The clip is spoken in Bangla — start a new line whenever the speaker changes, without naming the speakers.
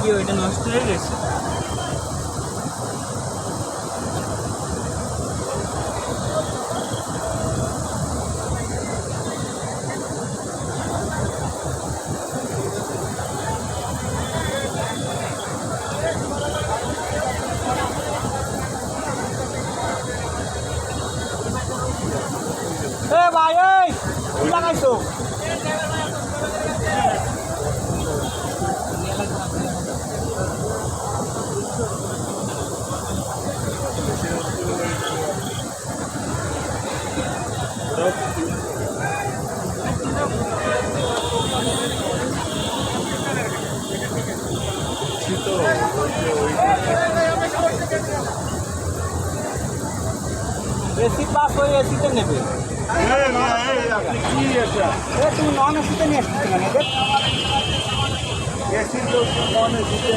গিয়ে ওইটা নষ্ট হয়ে গেছে। এ ভাই এসি পাস হয়ে এসিতে নেবে। তুমি নন এসিতে নিয়ে এসেছ কেন এদের?
এসির লোক মনে দিতে